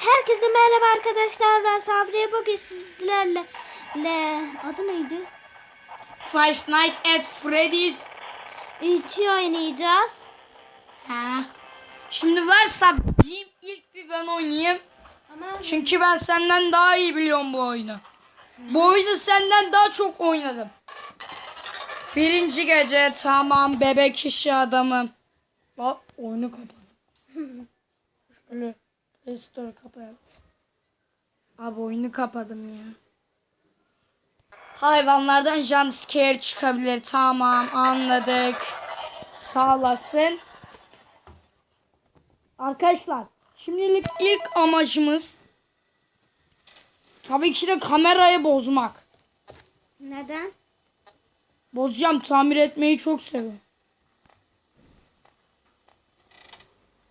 Herkese merhaba arkadaşlar. Ben Sabriye bugün sizlerle le adı neydi? Five Nights at Freddy's. İlçi oynayacağız. Ha. Şimdi varsa Jim ilk bir ben oynayayım. Ama Çünkü ben senden daha iyi biliyorum bu oyunu. Bu oyunu senden daha çok oynadım. Birinci gece tamam bebek işi adamım. Bak oyunu kapadım. Şöyle Play Store kapayalım. Abi oyunu kapadım ya. Hayvanlardan jumpscare çıkabilir. Tamam anladık. Sağ olasın. Arkadaşlar şimdilik ilk amacımız tabii ki de kamerayı bozmak. neden? Bozacağım tamir etmeyi çok seviyorum.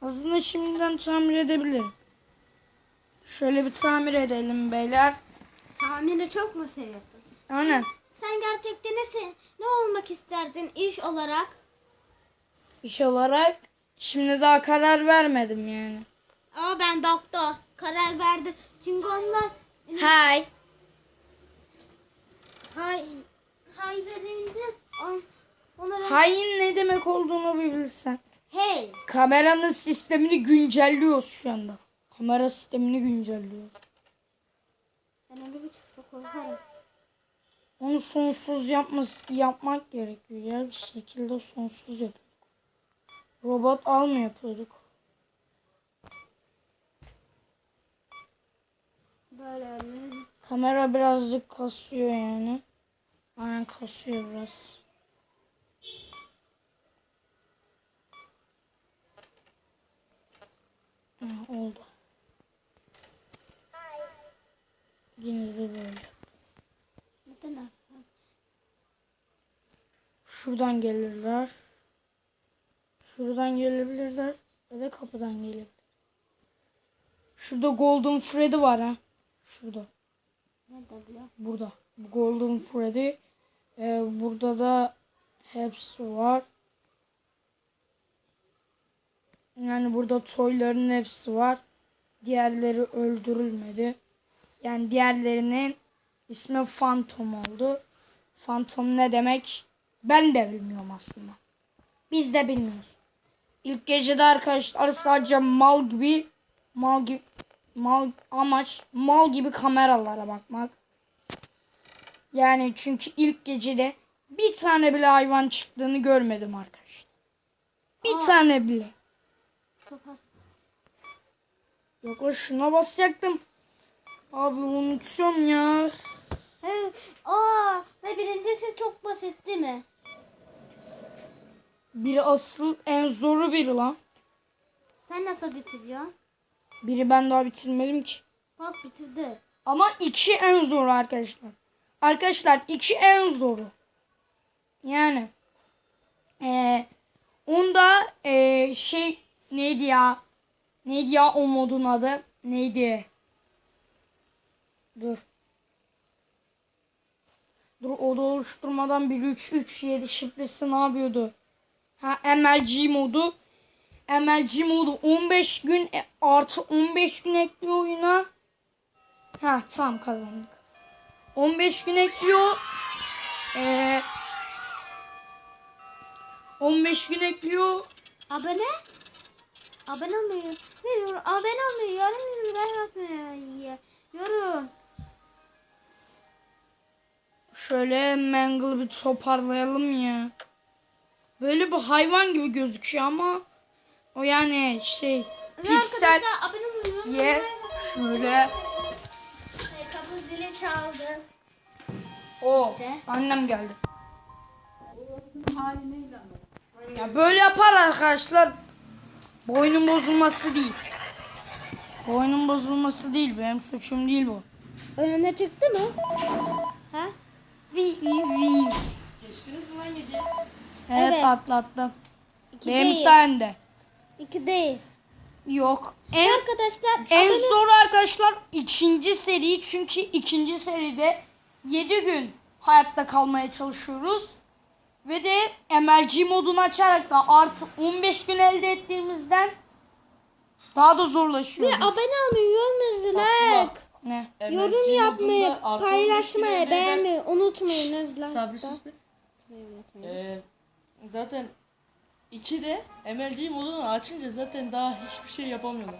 Aslında şimdiden tamir edebilirim. Şöyle bir tamir edelim beyler. Tahmini çok mu seviyorsun? Aynen. Sen gerçekten ne, ne olmak isterdin iş olarak? İş olarak şimdi daha karar vermedim yani. Ama ben doktor. Karar verdim. Çünkü onlar Hay. hay hay verince on- onlara Hain ne demek olduğunu bir bilsen. hey Kameranın sistemini güncelliyoruz şu anda. Kamera sistemini güncelliyoruz. ben öyle bir çok korkarım. Onu sonsuz yapması, yapmak gerekiyor ya. Bir şekilde sonsuz yapıyorduk. Robot al mı yapıyorduk? Böyle öyle. Kamera birazcık kasıyor yani. Aynen kasıyor biraz. Ha, oldu. Yine de böyle. Neden öyle? Şuradan gelirler. Şuradan gelebilirler. Ya da kapıdan gelebilir. Şurada Golden Freddy var ha. Şurada. Nerede biliyor? Burada. Bu Golden Freddy. Ee, burada da hepsi var. Yani burada toyların hepsi var. Diğerleri öldürülmedi. Yani diğerlerinin ismi Phantom oldu. Phantom ne demek? Ben de bilmiyorum aslında. Biz de bilmiyoruz. İlk gecede arkadaşlar sadece mal gibi mal gibi mal amaç mal gibi kameralara bakmak. Yani çünkü ilk gecede bir tane bile hayvan çıktığını görmedim arkadaşlar. Bir tane bile. Çok az. Yok şuna basacaktım. Abi unutuyorum ya. Aa, çok basit değil mi? Biri asıl en zoru biri lan. Sen nasıl bitiriyorsun? Biri ben daha bitirmedim ki. Bak bitirdi. Ama iki en zoru arkadaşlar. Arkadaşlar iki en zoru. Yani. Eee onda eee şey neydi ya? Neydi ya o modun adı? Neydi? Dur. Dur oda oluşturmadan 1 3 3 7 şifresi ne yapıyordu? Ha MLG modu. MLG modu 15 gün e, artı 15 gün ekliyor oyuna. Ha tamam kazandık. 15 gün ekliyor. Ee, 15 gün ekliyor. Abone? Abone olmuyor. Hayır, abone olmuyor. Yorum. Yorum. Şöyle Mangle'ı bir toparlayalım ya. Böyle bir hayvan gibi gözüküyor ama o yani şey piksel ye şöyle Kapı zili çaldı. o İşte. annem geldi. Ya böyle yapar arkadaşlar. Boynun bozulması değil. Boynun bozulması değil. Benim suçum değil bu. Önüne çıktı mı? Vi. Evet, Evet. atlattım. Benim İkideyiz. sayemde. İkideyiz. Yok. En Arkadaşlar en abone- zor arkadaşlar ikinci seri çünkü ikinci seride 7 gün hayatta kalmaya çalışıyoruz. Ve de MLG modunu açarak da artı 15 gün elde ettiğimizden Daha da zorlaşıyor. Ve abone olmayı, yazmayı, like, Ne? yorum yapmayı, paylaşmayı, 15 liraya ne beğenmeyi unutmayınız. Sabri sus be. Ee, zaten 2'de MLG modunu açınca zaten daha hiçbir şey yapamıyorlar.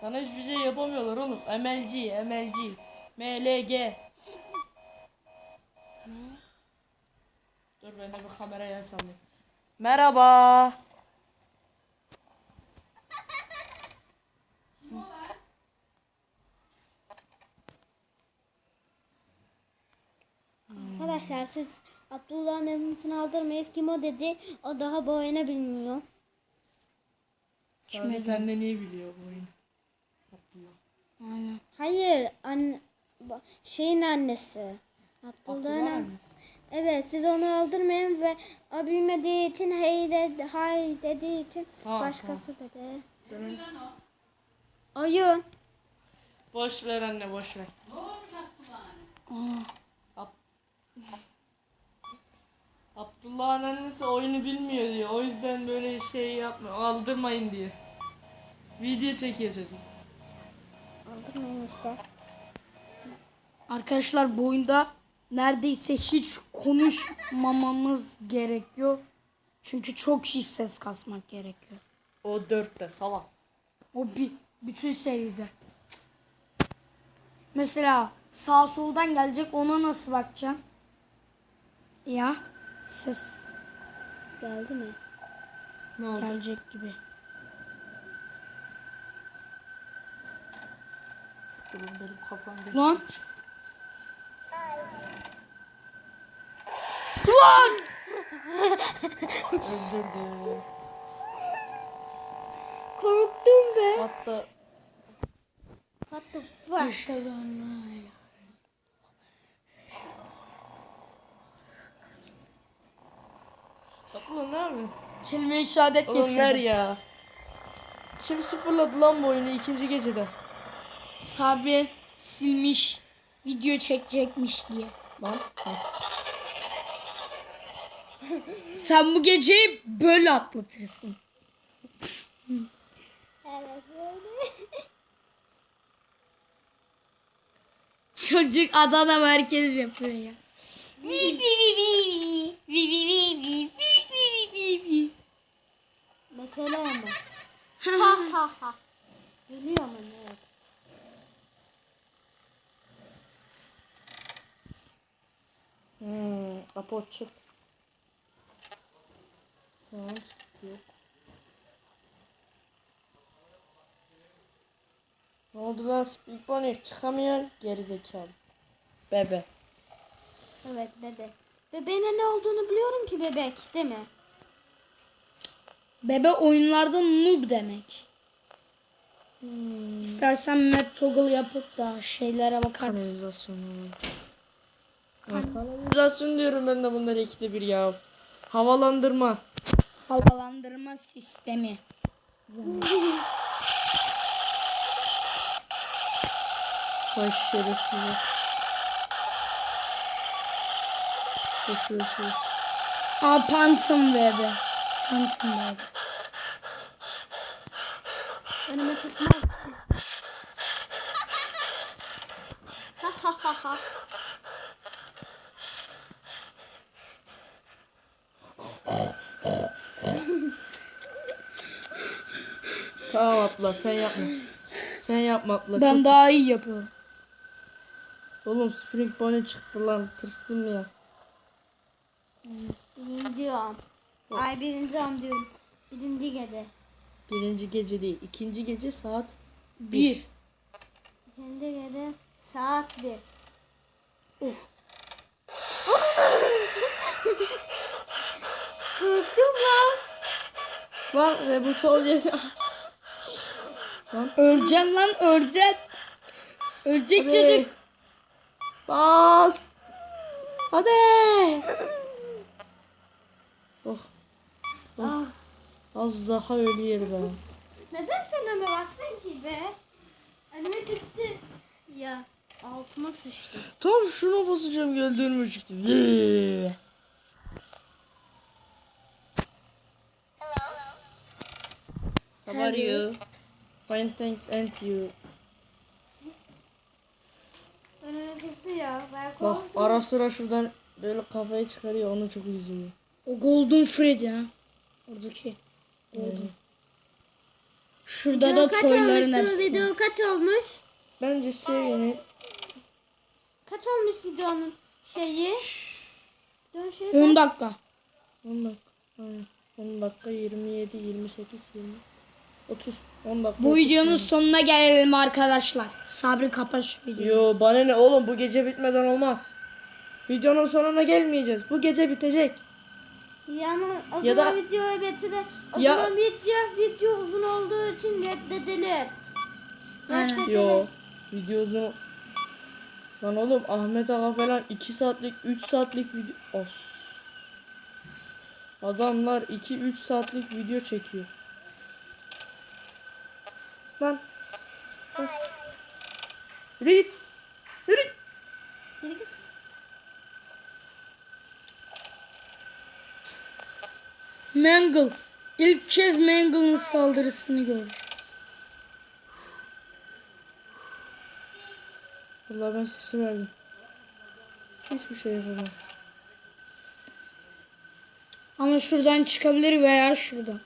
Sana hiçbir şey yapamıyorlar oğlum. MLG, MLG, MLG. Dur ben de bu kameraya sallayayım. Merhaba. Arkadaşlar siz Abdullah'ın emrisini aldırmayız. Kim o dedi? O daha bu oyunu bilmiyor. Sabri sen de niye biliyor bu oyunu? Abdullah. Aynen. Hayır, anne, ba- şeyin annesi. Abdullah'ın Abdullah an- annesi. Evet, siz onu aldırmayın ve o bilmediği için hey dedi, hay dediği için Ha, başkası dedi. Ben- Oyun. Boş ver anne boş ver. Ab- Abdullah'ın annesi oyunu bilmiyor diyor. O yüzden böyle şey yapma. Aldırmayın diye. Video çekiyor çocuk. Aldırmayın işte. Arkadaşlar bu oyunda neredeyse hiç konuşmamamız gerekiyor. Çünkü çok iyi ses kasmak gerekiyor. O dörtte salak. O bir bütün seride. Mesela sağ soldan gelecek ona nasıl bakacaksın? Ya ses Geldi mi? Ne oldu? gelecek gibi. Oğlum benim kafam bir- Lan. Lan! Öldürdü. Korktum be. Hatta What the fuck? En ne yapıyorsun? Kelime-i şehadet Oğlum getirdim. ver ya. Kim sıfırladı lan bu oyunu ikinci gecede? Sabri silmiş. Video çekecekmiş diye. Lan. Sen bu geceyi böyle atlatırsın. Evet böyle. Çocuk Adana merkez yapıyor ya. Vi vi vi vi vi. Vi vi vi vi. Vi vi vi vi vi. Mesela mı? ha ha ha. Geliyor mu ne? Hmm, Apo çık. Tamam, yok. Ne oldu lan Speak Bunny? Çıkamıyor. Gerizekalı. Bebe. Evet bebek. Bebeğine ne olduğunu biliyorum ki bebek değil mi? Bebe oyunlarda noob demek. İstersen map toggle yapıp da şeylere bakar mısın? Kanalizasyonu. Kanalizasyon diyorum ben de bunları ikide bir ya. Havalandırma. Havalandırma sistemi. Vay şerefsiz. Ver. Aa Phantom bebe. Phantom bebe. Önüme çıkmaz. ha ha ha ha. Tamam abla sen yapma. Sen yapma abla. Ben Çok- daha iyi yapıyorum. Oğlum Spring Bunny çıktı lan. Tırstım ya. Birinci an. Ay birinci an diyorum. Birinci gece. Birinci gece değil. ikinci gece saat Bir. İkinci gece saat bir. Korktum lan. Lan reboot ol ya. Öleceksin lan öleceksin. Ölecek Hadi. çocuk. Bas. Hadi. Oh. Ah. Az daha ölü yeri daha. Neden sen ona bastın ki be? Önüme çıktı. Ya altıma sıçtı. Tam şuna basacağım öldürme çıktı. Yee. How are you? Fine thanks and you. Önüme çıktı ya. Bak ara sıra şuradan böyle kafayı çıkarıyor onu çok üzülüyor. O Golden Freddy ha. Oradaki. Golden. Şurada Video da toyların hepsi. Video kaç olmuş? Bence seviyeni Kaç olmuş videonun şeyi? Dön şey 10 dakika. 10 dakika. Aynen. 10 dakika 27, 28, 20, 30, 10 dakika. Bu 30 videonun saniye. sonuna gelelim arkadaşlar. Sabri kapat şu videoyu. Yo bana ne oğlum bu gece bitmeden olmaz. Videonun sonuna gelmeyeceğiz. Bu gece bitecek. Yani o Ya zaman da- videoyu bitirelim. O Ya- zaman video, video uzun olduğu için reddedilir. Aynen. Reddedelim. Yo video uzun. Lan oğlum Ahmet Ağa falan 2 saatlik 3 saatlik video. Of. Adamlar 2-3 saatlik video çekiyor. Lan. Bas. Yürü git. Yürü git. Mangle. İlk kez Mangle'ın saldırısını gördük. Vallahi ben sesi verdim. Hiçbir şey yapamaz. Ama şuradan çıkabilir veya şuradan.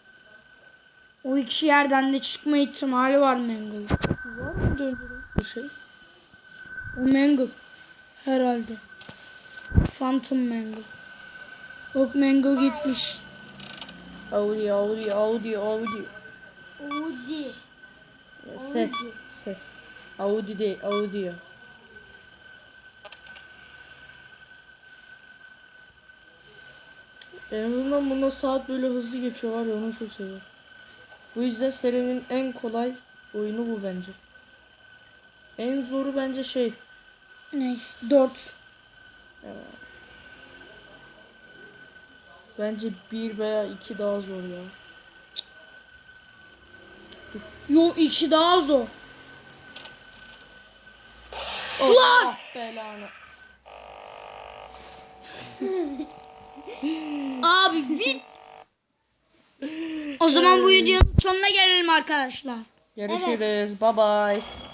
O iki yerden de çıkma ihtimali var Mangle'ın. Var mı döndürün? Bu şey. O Mangle. Herhalde. Phantom Mangle. Yok Mangle gitmiş. Audi, Audi, Audi, Audi. Udi. Ses, ses. Audi değil, audio. En azından bunda saat böyle hızlı geçiyor var ya onu çok seviyorum. Bu yüzden serinin en kolay oyunu bu bence. En zoru bence şey. Ne? Dört. Bence bir veya iki daha zor ya. Yo iki daha zor. Allah belanı. Abi vit. o zaman bu videonun sonuna gelelim arkadaşlar. Görüşürüz. Bye bye.